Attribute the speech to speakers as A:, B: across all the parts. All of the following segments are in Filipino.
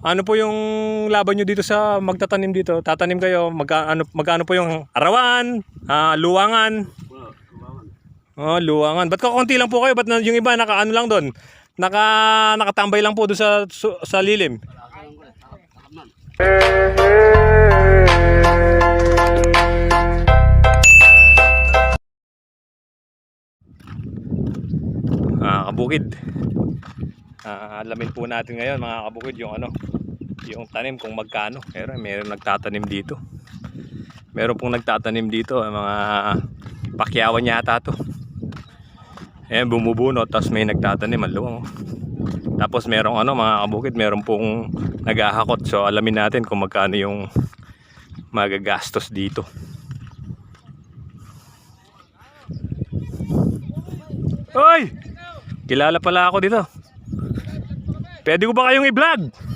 A: Ano po yung laban nyo dito sa magtatanim dito? Tatanim kayo, magka, ano, magkano po yung arawan, ah, luwangan? Oh, luwangan. Ba't kakunti lang po kayo? Ba't na, yung iba naka ano lang doon? Naka nakatambay lang po doon sa sa lilim. Ah, kabukid. Ah, alamin po natin ngayon mga kabukid yung ano, yung tanim kung magkano. Pero meron nagtatanim dito. Meron pong nagtatanim dito, ah, mga pakyawan yata to. Ayan, bumubunot, tapos may nagtatanim, ang luwang. oh. Tapos merong ano, mga kabukid, meron pong naghahakot. So alamin natin kung magkano yung magagastos dito. Hoy! Kilala pala ako dito. Pwede ko ba kayong i-vlog?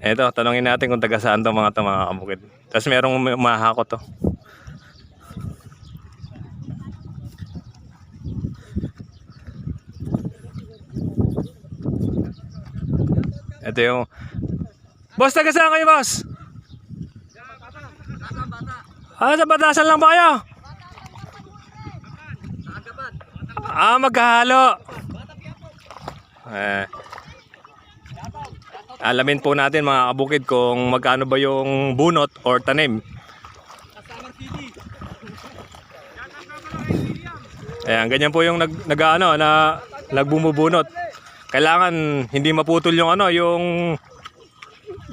A: Eto, tanongin natin kung taga saan to mga to mga kabukid. Tapos merong umahakot to. Ito yung... Boss, taga saan kayo, boss? Ah, sa batasan lang ba kayo? Ah, maghahalo. Eh, alamin po natin mga kabukid kung magkano ba yung bunot or tanim. Ayan, ganyan po yung nag, nag ano, na nagbumubunot. Kailangan hindi maputol yung ano, yung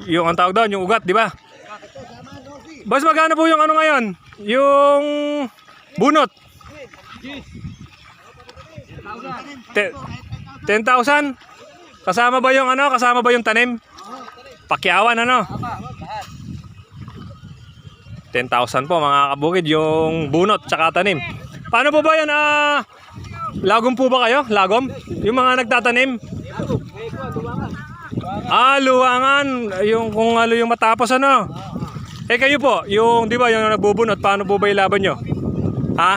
A: yung ang tawag doon, yung ugat, di ba? Boss, magkano po yung ano ngayon? Yung bunot? Te- 10,000? Kasama ba yung ano? Kasama ba yung tanim? Pakyawan ano? 10,000 po mga kabukid yung bunot tsaka tanim. Paano po ba yan? Ah, lagom po ba kayo? Lagom? Yung mga nagtatanim? Ah, luwangan. Yung kung ano yung matapos ano. Eh kayo po, yung di ba yung nagbubunot, paano po ba ilaban nyo? Ha?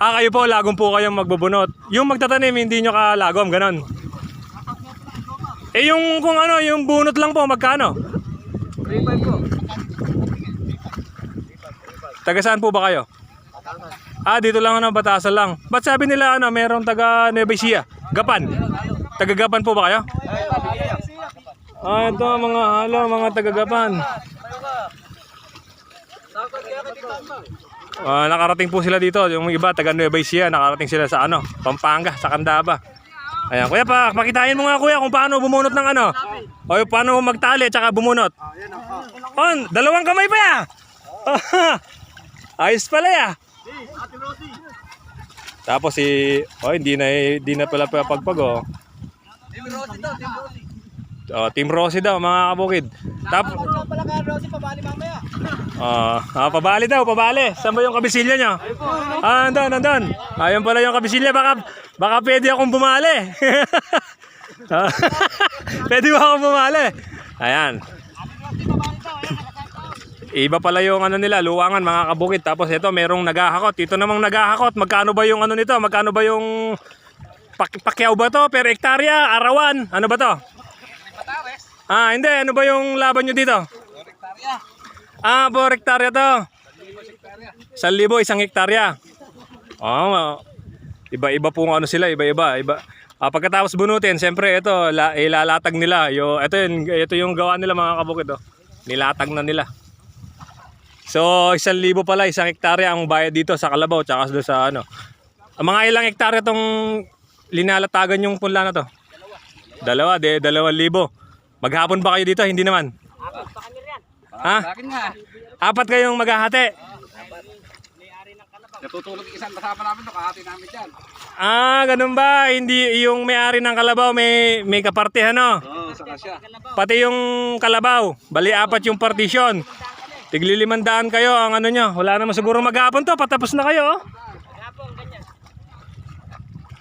A: Ah, kayo po, lagom po kayong magbubunot. Yung magtatanim, hindi nyo kalagom, ganon. Eh yung kung ano, yung bunot lang po, magkano?
B: 3.5 po.
A: Taga saan po ba kayo? Ah, dito lang ano, batasan lang. Ba't sabi nila ano, merong taga Nueva Ecija? Gapan. Taga Gapan po ba kayo? Ah, ito mga halo, mga taga Gapan. Ah, nakarating po sila dito. Yung iba taga Nueva Ecija, nakarating sila sa ano, Pampanga, sa Candaba. Ayan, kuya pa, pakitain mo nga kuya kung paano bumunot ng ano. O paano magtali at saka bumunot. Oh, dalawang kamay pa ya. Ayos pala ya. Tapos si, oh hindi na hindi na pala pagpag oh.
B: Team Rossi daw, Team Rossi.
A: Oh, Team Rossi daw mga kabukid. Tap
B: pala ka Rossi, pabali mamaya.
A: Ah, ah, pabali daw, pabali. Saan ba yung kabisilya nyo? Ah, nandun, nandun. Ayun pala yung kabisilya. Baka, baka pwede akong bumali. Ah, pwede ba akong bumali? Ayan. Iba pala yung ano nila, luwangan mga kabukid. Tapos ito, merong naghahakot. Ito namang naghahakot. Magkano ba yung ano nito? Magkano ba yung pak pakyaw ba to? Per hektarya? Arawan? Ano ba to? Ah, hindi. Ano ba yung laban nyo dito?
B: Hektarya.
A: Ah, po hektarya to. Sa libo, isang hektarya. Oh, iba-iba po ano sila, iba-iba. Iba. Ah, pagkatapos bunutin, siyempre ito, la, ilalatag nila. Yo, ito, yun, ito yung gawa nila mga kabukid. Oh. Nilatag na nila. So, isang libo pala, isang hektarya ang bayad dito sa Kalabaw, tsaka sa ano. Ang mga ilang hektarya tong linalatagan yung punla na to? Dalawa, de, dalawang libo. Maghapon ba kayo dito? Hindi naman. Ha?
B: Akin nga.
A: Apat kayong maghahati.
B: Natutulog yung isang kasama namin, nakahati namin dyan.
A: Ah, ganun ba? Hindi yung may-ari ng kalabaw may may kaparte ano?
B: Oo, saka siya.
A: Pati yung kalabaw, bali apat yung partition. Tigli limandaan kayo ang ano nyo. Wala naman siguro maghapon to, patapos na kayo. oh.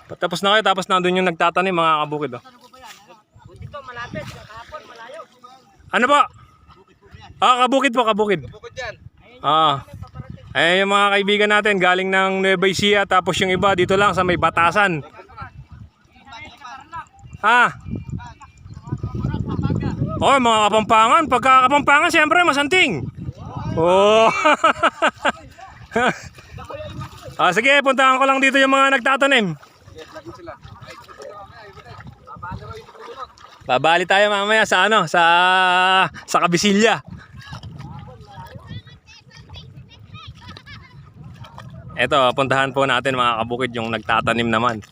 A: Patapos na kayo, tapos nandun yung nagtatanim mga kabukid. Oh. Ano po? Ah, kabukid po, kabukid.
B: Bukod dyan.
A: Ah. Eh, yung mga kaibigan natin, galing ng Nueva Ecija, tapos yung iba dito lang sa may batasan. Ha? Oh, mga kapampangan. Pagka kapampangan, siyempre, masanting. Oh. ah, sige, puntahan ko lang dito yung mga nagtatanim.
B: Yes, lagi sila. Ay, ito sila mamaya. Ito na. Babalo rin ito bunot.
A: Babali tayo mamaya sa ano, sa sa Kabisilya. Ito, puntahan po natin mga kabukid yung nagtatanim naman.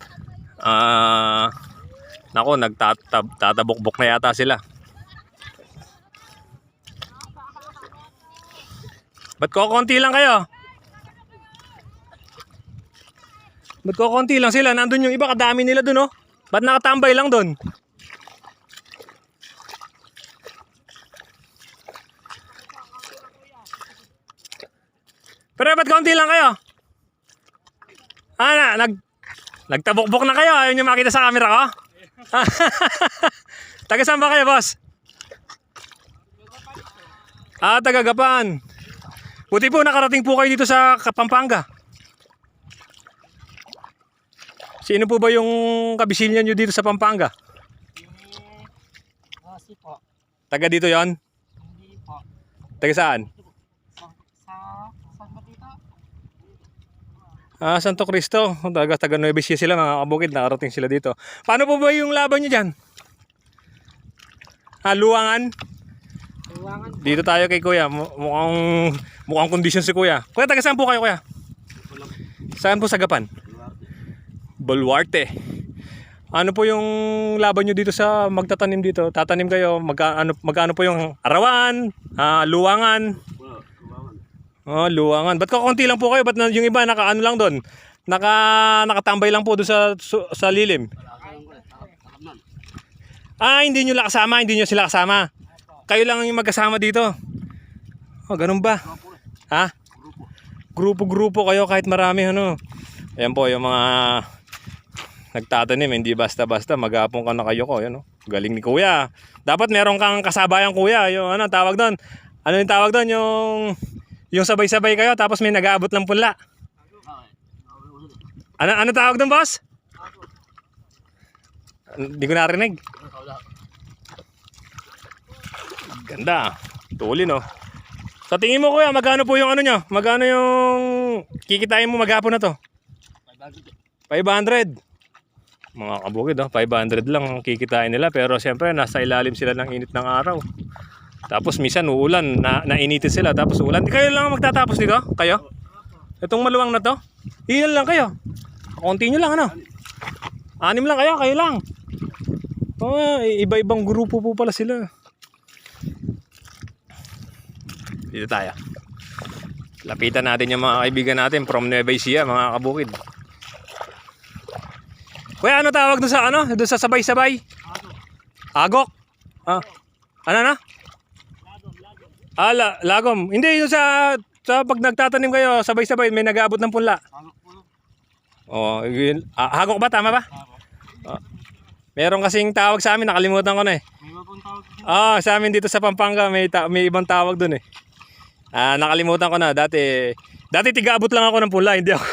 A: Ah, nako, nagtatabok-bok na yata sila. Ba't ko konti lang kayo? Ba't ko konti lang sila? Nandun yung iba, kadami nila dun oh. Ba't nakatambay lang dun? Pero ba't konti lang kayo? Ah, na, nag, nagtabok-bok na kayo. Ayaw nyo makita sa camera ko? taga saan ba kayo, boss? Ah, taga Gapan. Buti po nakarating po kayo dito sa Pampanga. Sino po ba yung kabisilyan nyo dito sa Pampanga?
C: Kasi po,
A: Taga dito yon?
C: hindi po.
A: Taga saan?
C: Sa, sa, saan ba dito?
A: Ah, Santo Cristo. Taga, taga Nueva Ecija sila, mga kabukid. Nakarating sila dito. Paano po ba yung laban nyo dyan? Ah, luwangan?
C: Iwangan po.
A: Dito tayo kay Kuya. Mu- Mukhang, mukhang kondisyon si Kuya. Kuya, taga saan po kayo, Kuya? Saan po sa Gapan? Baluarte. Ano po yung laban nyo dito sa magtatanim dito? Tatanim kayo, magka, ano, magkano po yung arawan, ah, luwangan? Oh, luwangan. Ba't kakunti lang po kayo? Ba't yung iba naka ano lang doon? Naka nakatambay lang po doon sa sa lilim. Ah, hindi nyo kasama, hindi nyo sila kasama. Kayo lang yung magkasama dito. Oh, ganun ba? Ha? Grupo-grupo kayo kahit marami ano. Ayan po yung mga nagtatanim, hindi basta-basta magapong ka na kayo ko, yun, no? Galing ni Kuya. Dapat meron kang kasabayang Kuya, yung ano tawag doon. Ano yung tawag doon? Yung yung sabay-sabay kayo tapos may nag-aabot ng punla. Ano ano tawag doon, boss? Hindi ko narinig. Ganda. Tuli, no? Sa tingin mo, kuya, magkano po yung ano nyo? Magkano yung kikitain mo maghapon na to? 500. Mga kabukid, oh, 500 lang ang kikitain nila. Pero siyempre, nasa ilalim sila ng init ng araw. Tapos minsan uulan, na, nainitin sila. Tapos ulan. Di kayo lang ang magtatapos dito? Kayo? Itong maluwang na to? Ilan lang kayo? Konti nyo lang, ano? Anim lang kayo, kayo lang. Oh, iba-ibang grupo po pala sila. Dito tayo. Lapitan natin yung mga kaibigan natin from Nueva Ecija, mga kabukid. Kuya, ano tawag doon sa ano? Doon sa sabay-sabay? Agok. Ah. Ano na? Ah, la- lagom. Hindi, yung sa, sa pag nagtatanim kayo, sabay-sabay, may nag-aabot ng punla. Oh, yun. Ah, hagok ba? Tama ba? Ah. Meron kasing tawag sa amin, nakalimutan ko na eh. Ah, sa amin dito sa Pampanga may ta- may ibang tawag doon eh. Ah, nakalimutan ko na dati. Dati tiga-abot lang ako ng pula, hindi ako.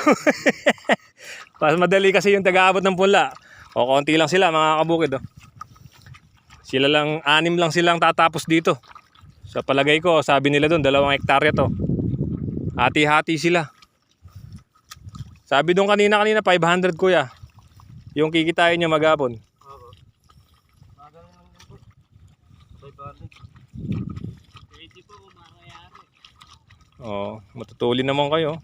A: Mas madali kasi yung taga-abot ng pula. O konti lang sila mga kabukid oh. Sila lang anim lang silang tatapos dito. Sa palagay ko, sabi nila doon dalawang hektarya to. Hati-hati sila. Sabi doon kanina kanina 500 kuya. Yung kikitain niya maghapon.
C: Oo. Magaling lang din po. 500. Pwede po kung makayari.
A: Oo, matutuli naman kayo.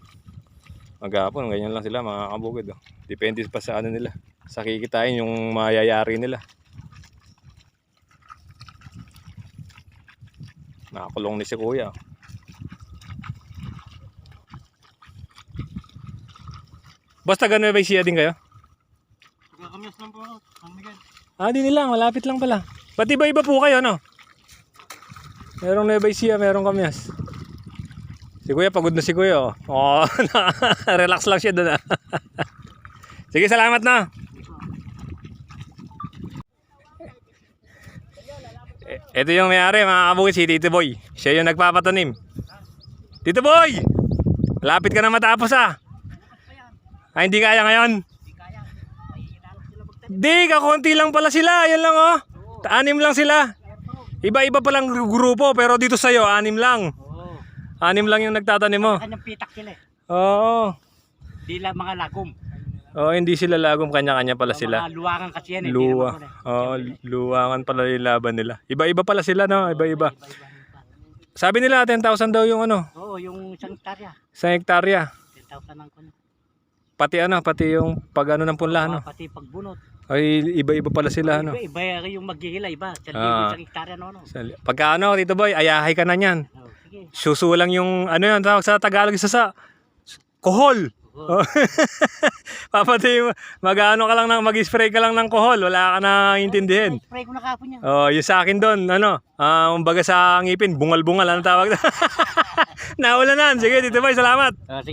A: Maghapon, ganyan lang sila mga kabukid. Oh. Depende pa sa ano nila. Sa kikitain yung mayayari nila. Nakakulong ni si kuya. Basta ganun ba siya din kayo?
C: Pagkakamias lang po ako. Ang Miguel.
A: Ah, di nila. Malapit lang pala. Ba't iba-iba po kayo, no? Merong Nueva Ecija, merong Kamyas. Si Kuya, pagod na si Kuya. Oh, oh relax lang siya doon. ah. Sige, salamat na. Ito yung may-ari, mga kabukit, si Tito Boy. Siya yung nagpapatanim. Tito Boy! Lapit ka na matapos ah. Ay, hindi kaya ngayon. Di, kakunti lang pala sila. Yan lang oh. Anim lang sila. Iba-iba palang grupo pero dito sa'yo, anim lang. Anim lang yung nagtatanim mo.
C: Kanyang pitak sila eh.
A: Oo.
C: Di lang mga lagom.
A: Oo, hindi sila lagom kanya-kanya pala sila.
C: Mga luwangan kasi yan eh.
A: Luwa. Oo, luwangan pala yung laban nila. Iba-iba pala sila, no? Iba-iba. Sabi nila, 10,000 daw yung ano,
C: Oo, yung isang hektarya.
A: sa hektarya.
C: 10,000 ang kuno.
A: Pati ano, pati yung pag ano ng punla, no?
C: Pati pagbunot.
A: Ay, iba-iba pala sila, no?
C: Iba, iba yung maghihila, iba. Sa
A: Ah.
C: isang hektarya no, no.
A: Pagka ano, Tito Boy, ayahay ka na niyan.
C: Oh, sige.
A: Yung, ano yun, tawag sa Tagalog isa sa, kohol.
C: Oo.
A: Papatay mo, mag-ano ka lang ng, mag-spray ka lang ng kohol, wala ka na intindihin.
C: Spray ko na kapon yan.
A: Oh, yung sa akin doon, ano, ah, umbaga sa ngipin, bungal-bungal, ano tawag? Naulanan. Sige, Tito Boy, salamat.
C: Sige.